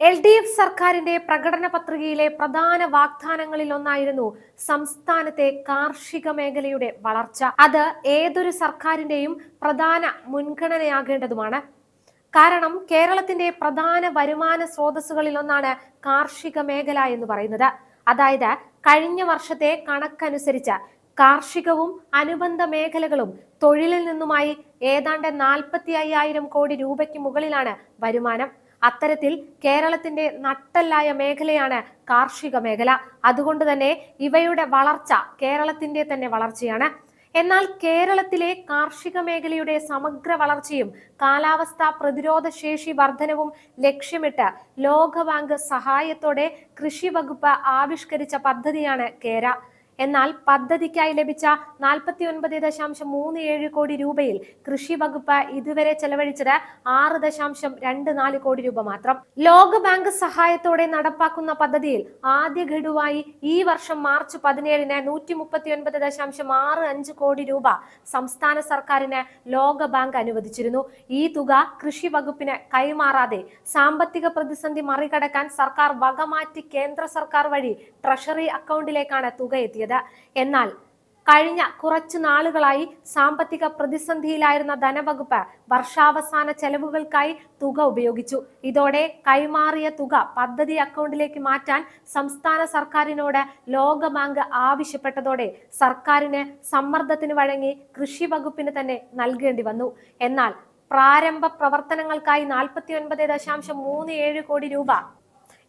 L D F സർക്കാരിന്റെ പ്രകടന പത്രികയിലെ പ്രധാന വാഗ്ദാനങ്ങളിൽ ഒന്നായിരുന്നു സംസ്ഥാനത്തെ കാർഷിക മേഖലയുടെ വളർച്ച. അത് ഏതൊരു സർക്കാരിന്റെയും പ്രധാന മുൻഗണനയാകേണ്ടതുമാണ്. കാരണം കേരളത്തിന്റെ പ്രധാന വരുമാന സ്രോതസ്സുകളിൽ ഒന്നാണ് കാർഷിക മേഖല എന്ന് പറയുന്നത്. അതായത് കഴിഞ്ഞ വർഷത്തെ കണക്കനുസരിച്ച് കാർഷികവും അനുബന്ധ മേഖലകളും തൊഴിലിൽ നിന്നുമായി ഏതാണ്ട് നാൽപ്പത്തി അയ്യായിരം കോടി രൂപയ്ക്ക് മുകളിലാണ് വരുമാനം. അത്തരത്തിൽ കേരളത്തിന്റെ നട്ടല്ലായ മേഖലയാണ് കാർഷിക മേഖല. അതുകൊണ്ട് തന്നെ ഇവയുടെ വളർച്ച കേരളത്തിന്റെ തന്നെ വളർച്ചയാണ്. എന്നാൽ കേരളത്തിലെ കാർഷിക മേഖലയുടെ സമഗ്ര വളർച്ചയും കാലാവസ്ഥാ പ്രതിരോധ ശേഷി വർധനവും ലക്ഷ്യമിട്ട് ലോകബാങ്ക് സഹായത്തോടെ കൃഷി വകുപ്പ് ആവിഷ്കരിച്ച പദ്ധതിയാണ് കേര. എന്നാൽ പദ്ധതിക്കായി ലഭിച്ച നാൽപ്പത്തി ഒൻപത് ദശാംശം മൂന്ന് ഏഴ് കോടി രൂപയിൽ കൃഷി വകുപ്പ് ഇതുവരെ ചെലവഴിച്ചത് ആറ് ദശാംശം രണ്ട് നാല് കോടി രൂപ മാത്രം. ലോകബാങ്ക് സഹായത്തോടെ നടപ്പാക്കുന്ന പദ്ധതിയിൽ ആദ്യ ഗഡുവായി ഈ വർഷം മാർച്ച് പതിനേഴിന് നൂറ്റി മുപ്പത്തി ഒൻപത് ദശാംശം ആറ് അഞ്ച് കോടി രൂപ സംസ്ഥാന സർക്കാരിന് ലോകബാങ്ക് അനുവദിച്ചിരുന്നു. ഈ തുക കൃഷി വകുപ്പിന് കൈമാറാതെ സാമ്പത്തിക പ്രതിസന്ധി മറികടക്കാൻ സർക്കാർ വകമാറ്റി കേന്ദ്ര സർക്കാർ വഴി ട്രഷറി അക്കൗണ്ടിലേക്കാണ് തുക എത്തിയത്. എന്നാൽ കഴിഞ്ഞ കുറച്ചു നാളുകളായി സാമ്പത്തിക പ്രതിസന്ധിയിലായിരുന്ന ധനവകുപ്പ് വർഷാവസാന ചെലവുകൾക്കായി തുക ഉപയോഗിച്ചു. ഇതോടെ കൈമാറിയ തുക പദ്ധതി അക്കൗണ്ടിലേക്ക് മാറ്റാൻ സംസ്ഥാന സർക്കാരിനോട് ലോകബാങ്ക് ആവശ്യപ്പെട്ടതോടെ സർക്കാരിന് സമ്മർദ്ദത്തിന് വഴങ്ങി കൃഷി വകുപ്പിന് തന്നെ നൽകേണ്ടി വന്നു. എന്നാൽ പ്രാരംഭ പ്രവർത്തനങ്ങൾക്കായി നാൽപ്പത്തി ഒൻപത് ദശാംശം മൂന്ന് ഏഴ് കോടി രൂപ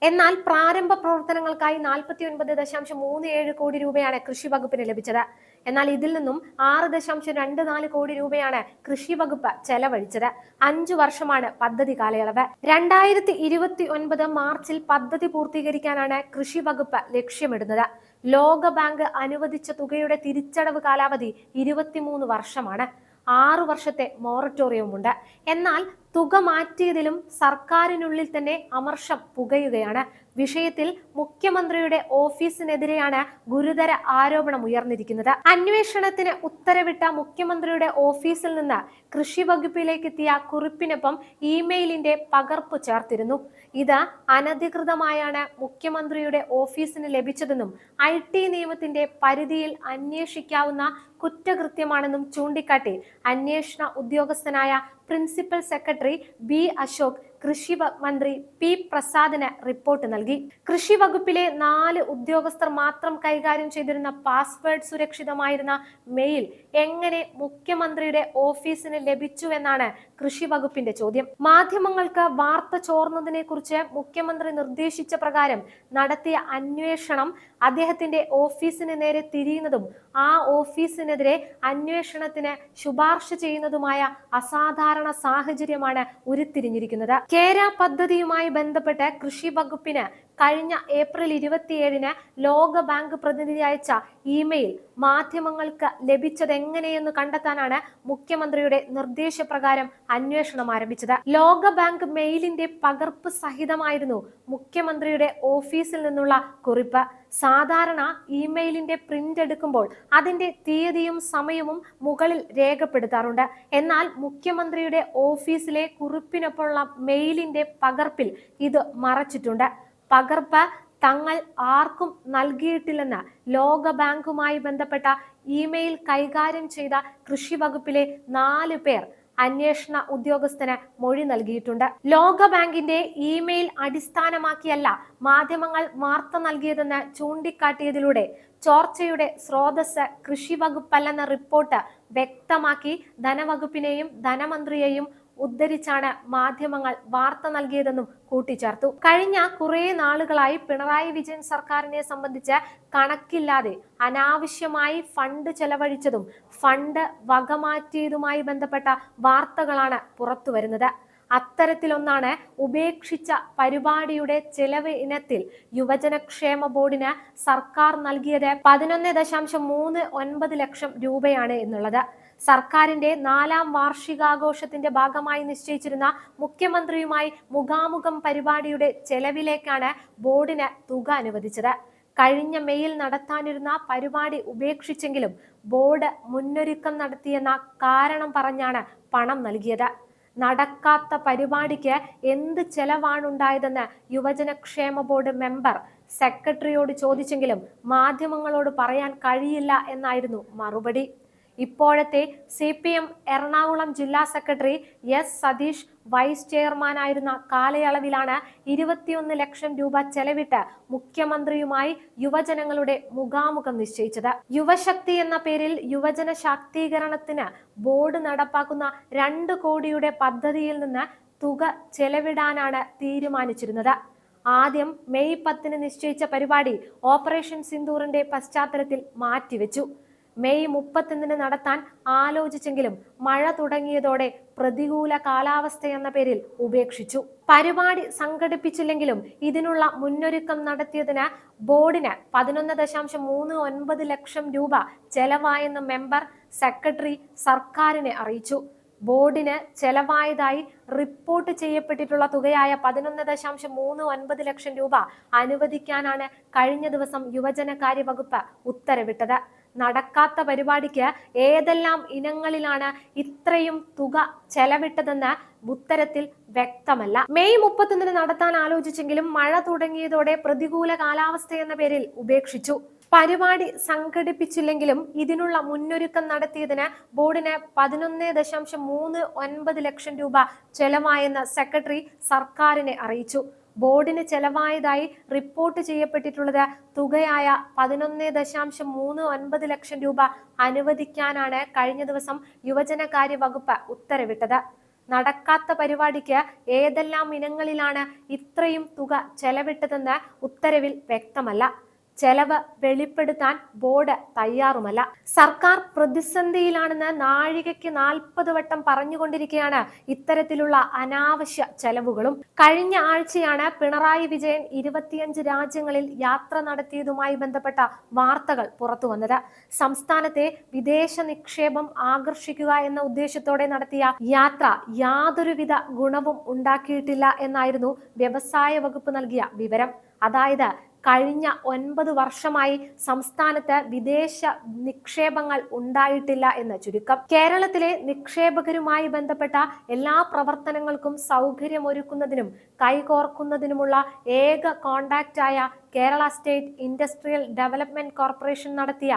എന്നാൽ പ്രാരംഭ പ്രവർത്തനങ്ങൾക്കായി നാൽപ്പത്തി ഒൻപത് ദശാംശം മൂന്ന് ഏഴ് കോടി രൂപയാണ് കൃഷി വകുപ്പിന് ലഭിച്ചത്. എന്നാൽ ഇതിൽ നിന്നും ആറ് ദശാംശം രണ്ട് നാല് കോടി രൂപയാണ് കൃഷി വകുപ്പ് ചെലവഴിച്ചത്. അഞ്ചു വർഷമാണ് പദ്ധതി കാലയളവ്. രണ്ടായിരത്തി ഇരുപത്തി ഒൻപത് മാർച്ചിൽ പദ്ധതി പൂർത്തീകരിക്കാനാണ് കൃഷി വകുപ്പ് ലക്ഷ്യമിടുന്നത്. ലോക ബാങ്ക് അനുവദിച്ച തുകയുടെ തിരിച്ചടവ് കാലാവധി ഇരുപത്തിമൂന്ന് വർഷമാണ്. ആറു വർഷത്തെ മോറട്ടോറിയവും ഉണ്ട്. എന്നാൽ തുക മാറ്റിയതിലും സർക്കാരിനുള്ളിൽ തന്നെ അമർഷം പുകയുകയാണ്. വിഷയത്തിൽ മുഖ്യമന്ത്രിയുടെ ഓഫീസിനെതിരെയാണ് ഗുരുതര ആരോപണം ഉയർന്നിരിക്കുന്നത്. അന്വേഷണത്തിന് ഉത്തരവിട്ട മുഖ്യമന്ത്രിയുടെ ഓഫീസിൽ നിന്ന് കൃഷി വകുപ്പിലേക്ക് എത്തിയ കുറിപ്പിനൊപ്പം ഇമെയിലിന്റെ പകർപ്പ് ചേർത്തിരുന്നു. ഇത് അനധികൃതമായാണ് മുഖ്യമന്ത്രിയുടെ ഓഫീസിന് ലഭിച്ചതെന്നും ഐ ടി നിയമത്തിന്റെ പരിധിയിൽ അന്വേഷിക്കാവുന്ന കുറ്റകൃത്യമാണെന്നും ചൂണ്ടിക്കാട്ടി അന്വേഷണ ഉദ്യോഗസ്ഥനായ പ്രിൻസിപ്പൽ സെക്രട്ടറി ബി അശോക് കൃഷി മന്ത്രി പി പ്രസാദിന് റിപ്പോർട്ട് നൽകി. കൃഷി വകുപ്പിലെ നാല് ഉദ്യോഗസ്ഥർ മാത്രം കൈകാര്യം ചെയ്തിരുന്ന പാസ്വേഡ് സുരക്ഷിതമായിരുന്ന മെയിൽ എങ്ങനെ മുഖ്യമന്ത്രിയുടെ ഓഫീസിന് ലഭിച്ചുവെന്നാണ് കൃഷി വകുപ്പിന്റെ ചോദ്യം. മാധ്യമങ്ങൾക്ക് വാർത്ത ചോർന്നതിനെ കുറിച്ച് മുഖ്യമന്ത്രി നിർദ്ദേശിച്ച പ്രകാരം നടത്തിയ അന്വേഷണം അദ്ദേഹത്തിന്റെ ഓഫീസിന് നേരെ തിരിയുന്നതും ആ ഓഫീസിനെതിരെ അന്വേഷണത്തിന് ശുപാർശ ചെയ്യുന്നതുമായ അസാധാരണ സാഹചര്യമാണ് ഉരുത്തിരിഞ്ഞിരിക്കുന്നത്. കേര പദ്ധതിയുമായി ബന്ധപ്പെട്ട് കൃഷി വകുപ്പിന് കഴിഞ്ഞ ഏപ്രിൽ ഇരുപത്തിയേഴിന് ലോക ബാങ്ക് പ്രതിനിധി അയച്ച ഇമെയിൽ മാധ്യമങ്ങൾക്ക് ലഭിച്ചത് എങ്ങനെയെന്ന് കണ്ടെത്താനാണ് മുഖ്യമന്ത്രിയുടെ നിർദ്ദേശപ്രകാരം അന്വേഷണം ആരംഭിച്ചത്. ലോക ബാങ്ക് മെയിലിന്റെ പകർപ്പ് സഹിതമായിരുന്നു മുഖ്യമന്ത്രിയുടെ ഓഫീസിൽ നിന്നുള്ള കുറിപ്പ്. സാധാരണ ഇമെയിലിന്റെ പ്രിന്റ് എടുക്കുമ്പോൾ അതിന്റെ തീയതിയും സമയവും മുകളിൽ രേഖപ്പെടുത്താറുണ്ട്. എന്നാൽ മുഖ്യമന്ത്രിയുടെ ഓഫീസിലെ കുറിപ്പിനൊപ്പമുള്ള മെയിലിന്റെ പകർപ്പിൽ ഇത് മറച്ചിട്ടുണ്ട്. പകർപ്പ് തങ്ങൾ ആർക്കും നൽകിയിട്ടില്ലെന്ന് ലോക ബാങ്കുമായി ബന്ധപ്പെട്ട ഇമെയിൽ കൈകാര്യം ചെയ്ത കൃഷി വകുപ്പിലെ നാല് പേർ അന്വേഷണ ഉദ്യോഗസ്ഥന് മൊഴി നൽകിയിട്ടുണ്ട്. ലോക ബാങ്കിന്റെ ഇമെയിൽ അടിസ്ഥാനമാക്കിയല്ല മാധ്യമങ്ങൾ വാർത്ത നൽകിയതെന്ന് ചൂണ്ടിക്കാട്ടിയതിലൂടെ ചോർച്ചയുടെ സ്രോതസ് കൃഷി വകുപ്പല്ലെന്ന റിപ്പോർട്ട് വ്യക്തമാക്കി ധനവകുപ്പിനെയും ധനമന്ത്രിയെയും ഉദ്ധരിച്ചാണ് മാധ്യമങ്ങൾ വാർത്ത നൽകിയതെന്നും കൂട്ടിച്ചേർത്തു. കഴിഞ്ഞ കുറേ നാളുകളായി പിണറായി വിജയൻ സർക്കാരിനെ സംബന്ധിച്ച് കണക്കില്ലാതെ അനാവശ്യമായി ഫണ്ട് ചെലവഴിച്ചതും ഫണ്ട് വകമാറ്റിയതുമായി ബന്ധപ്പെട്ട വാർത്തകളാണ് പുറത്തു വരുന്നത്. അത്തരത്തിലൊന്നാണ് ഉപേക്ഷിച്ച പരിപാടിയുടെ ചെലവ് ഇനത്തിൽ യുവജനക്ഷേമ ബോർഡിന് സർക്കാർ നൽകിയത് പതിനൊന്ന് ദശാംശം മൂന്ന് ഒൻപത് ലക്ഷം രൂപയാണ് എന്നുള്ളത്. സർക്കാരിന്റെ നാലാം വാർഷികാഘോഷത്തിന്റെ ഭാഗമായി നിശ്ചയിച്ചിരുന്ന മുഖ്യമന്ത്രിയുമായി മുഖാമുഖം പരിപാടിയുടെ ചെലവിലേക്കാണ് ബോർഡിന് തുക അനുവദിച്ചത്. കഴിഞ്ഞ മെയിൽ നടത്താനിരുന്ന പരിപാടി ഉപേക്ഷിച്ചെങ്കിലും ബോർഡ് മുന്നൊരുക്കം നടത്തിയെന്ന കാരണം പറഞ്ഞാണ് പണം നൽകിയത്. നടക്കാത്ത പരിപാടിക്ക് എന്ത് ചെലവാണുണ്ടായതെന്ന് യുവജനക്ഷേമ ബോർഡ് മെമ്പർ സെക്രട്ടറിയോട് ചോദിച്ചെങ്കിലും മാധ്യമങ്ങളോട് പറയാൻ കഴിയില്ല എന്നായിരുന്നു മറുപടി. ഇപ്പോഴത്തെ സി പി എം എറണാകുളം ജില്ലാ സെക്രട്ടറി എസ് സതീഷ് വൈസ് ചെയർമാനായിരുന്ന കാലയളവിലാണ് ഇരുപത്തിയൊന്ന് ലക്ഷം രൂപ ചെലവിട്ട് മുഖ്യമന്ത്രിയുമായി യുവജനങ്ങളുടെ മുഖാമുഖം നിശ്ചയിച്ചത്. യുവശക്തി എന്ന പേരിൽ യുവജന ശാക്തീകരണത്തിന് ബോർഡ് നടപ്പാക്കുന്ന രണ്ട് കോടിയുടെ പദ്ധതിയിൽ നിന്ന് തുക ചെലവിടാനാണ് തീരുമാനിച്ചിരുന്നത്. ആദ്യം മെയ് പത്തിന് നിശ്ചയിച്ച പരിപാടി ഓപ്പറേഷൻ സിന്ദൂറിന്റെ പശ്ചാത്തലത്തിൽ മാറ്റിവെച്ചു. മെയ് മുപ്പത്തൊന്നിന് നടത്താൻ ആലോചിച്ചെങ്കിലും മഴ തുടങ്ങിയതോടെ പ്രതികൂല കാലാവസ്ഥ എന്ന പേരിൽ ഉപേക്ഷിച്ചു. പരിപാടി സംഘടിപ്പിച്ചില്ലെങ്കിലും ഇതിനുള്ള മുന്നൊരുക്കം നടത്തിയതിന് ബോർഡിന് പതിനൊന്ന് ദശാംശം മൂന്ന് ഒൻപത് ലക്ഷം രൂപ ചെലവായെന്ന് മെമ്പർ സെക്രട്ടറി സർക്കാരിനെ അറിയിച്ചു. ബോർഡിന് ചെലവായതായി റിപ്പോർട്ട് ചെയ്യപ്പെട്ടിട്ടുള്ള തുകയായ പതിനൊന്ന് ദശാംശം മൂന്ന് ഒൻപത് ലക്ഷം രൂപ അനുവദിക്കാനാണ് കഴിഞ്ഞ ദിവസം യുവജനകാര്യ വകുപ്പ് ഉത്തരവിട്ടത്. നടക്കാത്ത പരിപാടിക്ക് ഏതെല്ലാം ഇനങ്ങളിലാണ് ഇത്രയും തുക ചെലവിട്ടതെന്ന് ഉത്തരത്തിൽ വ്യക്തമല്ല. മെയ് മുപ്പത്തൊന്നിന് നടത്താൻ ആലോചിച്ചെങ്കിലും മഴ തുടങ്ങിയതോടെ പ്രതികൂല കാലാവസ്ഥ എന്ന പേരിൽ ഉപേക്ഷിച്ചു. പരിപാടി സംഘടിപ്പിച്ചില്ലെങ്കിലും ഇതിനുള്ള മുന്നൊരുക്കം നടത്തിയതിന് ബോർഡിന് പതിനൊന്ന് ദശാംശം മൂന്ന് ഒൻപത് ലക്ഷം രൂപ ചെലവായെന്ന് സെക്രട്ടറി സർക്കാരിനെ അറിയിച്ചു. ബോർഡിന് ചെലവായതായി റിപ്പോർട്ട് ചെയ്യപ്പെട്ടിട്ടുള്ളത് തുകയായ പതിനൊന്ന് ദശാംശം മൂന്ന് ഒൻപത് ലക്ഷം രൂപ അനുവദിക്കാനാണ് കഴിഞ്ഞ ദിവസം യുവജനകാര്യ വകുപ്പ് ഉത്തരവിട്ടത്. നടക്കാത്ത പരിപാടിക്ക് ഏതെല്ലാം ഇനങ്ങളിലാണ് ഇത്രയും തുക ചെലവിട്ടതെന്ന് ഉത്തരവിൽ വ്യക്തമല്ല. ചെലവ് വെളിപ്പെടുത്താൻ ബോർഡ് തയ്യാറുമല്ല. സർക്കാർ പ്രതിസന്ധിയിലാണെന്ന് നാഴികയ്ക്ക് നാൽപ്പത് വട്ടം പറഞ്ഞുകൊണ്ടിരിക്കുകയാണ് ഇത്തരത്തിലുള്ള അനാവശ്യ ചെലവുകളും. കഴിഞ്ഞ ആഴ്ചയാണ് പിണറായി വിജയൻ ഇരുപത്തിയഞ്ച് രാജ്യങ്ങളിൽ യാത്ര നടത്തിയതുമായി ബന്ധപ്പെട്ട വാർത്തകൾ പുറത്തു വന്നത്. സംസ്ഥാനത്തെ വിദേശ നിക്ഷേപം ആകർഷിക്കുക എന്ന ഉദ്ദേശത്തോടെ നടത്തിയ യാത്ര യാതൊരുവിധ ഗുണവും ഉണ്ടാക്കിയിട്ടില്ല എന്നായിരുന്നു വ്യവസായ വകുപ്പ് നൽകിയ വിവരം. അതായത് കഴിഞ്ഞ ഒൻപത് വർഷമായി സംസ്ഥാനത്ത് വിദേശ നിക്ഷേപങ്ങൾ ഉണ്ടായിട്ടില്ല എന്ന് ചുരുക്കം. കേരളത്തിലെ നിക്ഷേപകരുമായി ബന്ധപ്പെട്ട എല്ലാ പ്രവർത്തനങ്ങൾക്കും സൗകര്യമൊരുക്കുന്നതിനും കൈകോർക്കുന്നതിനുമുള്ള ഏക കോണ്ടാക്റ്റായ Kerala state industrial development corporation നടത്തിയ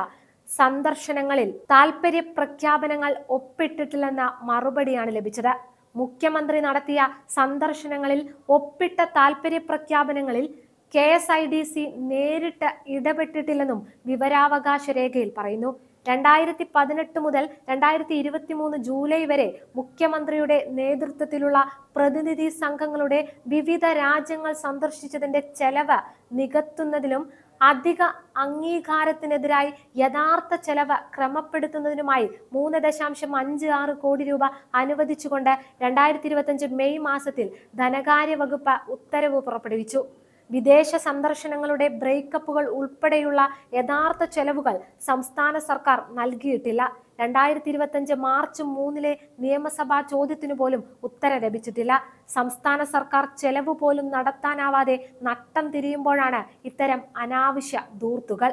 സന്ദർശനങ്ങളിൽ താൽപര്യ പ്രഖ്യാപനങ്ങൾ ഒപ്പിട്ടിട്ടില്ലെന്ന മറുപടിയാണ് ലഭിച്ചത്. മുഖ്യമന്ത്രി നടത്തിയ സന്ദർശനങ്ങളിൽ ഒപ്പിട്ട താൽപര്യ പ്രഖ്യാപനങ്ങളിൽ K S I D C നേരിട്ട് ഇടപെട്ടിട്ടില്ലെന്നും വിവരാവകാശ രേഖയിൽ പറയുന്നു. രണ്ടായിരത്തി പതിനെട്ട് മുതൽ രണ്ടായിരത്തി ഇരുപത്തി മൂന്ന് ജൂലൈ വരെ മുഖ്യമന്ത്രിയുടെ നേതൃത്വത്തിലുള്ള പ്രതിനിധി സംഘങ്ങളുടെ വിവിധ രാജ്യങ്ങൾ സന്ദർശിച്ചതിന്റെ ചെലവ് നികത്തുന്നതിലും അധിക അംഗീകാരത്തിനെതിരായി യഥാർത്ഥ ചെലവ് ക്രമപ്പെടുത്തുന്നതിനുമായി മൂന്ന് ദശാംശം അഞ്ച് ആറ് കോടി രൂപ അനുവദിച്ചുകൊണ്ട് രണ്ടായിരത്തി ഇരുപത്തിയഞ്ച് മെയ് മാസത്തിൽ ധനകാര്യ വകുപ്പ് ഉത്തരവ് പുറപ്പെടുവിച്ചു. വിദേശ സന്ദർശനങ്ങളുടെ ബ്രേക്കപ്പുകൾ ഉൾപ്പെടെയുള്ള യഥാർത്ഥ ചെലവുകൾ സംസ്ഥാന സർക്കാർ നൽകിയിട്ടില്ല. രണ്ടായിരത്തി ഇരുപത്തഞ്ച് മാർച്ച് മൂന്നിലെ നിയമസഭാ ചോദ്യത്തിനു പോലും ഉത്തരം ലഭിച്ചിട്ടില്ല. സംസ്ഥാന സർക്കാർ ചെലവ് പോലും നടത്താനാവാതെ നട്ടം തിരിയുമ്പോഴാണ് ഇത്തരം അനാവശ്യ ധൂർത്തുകൾ.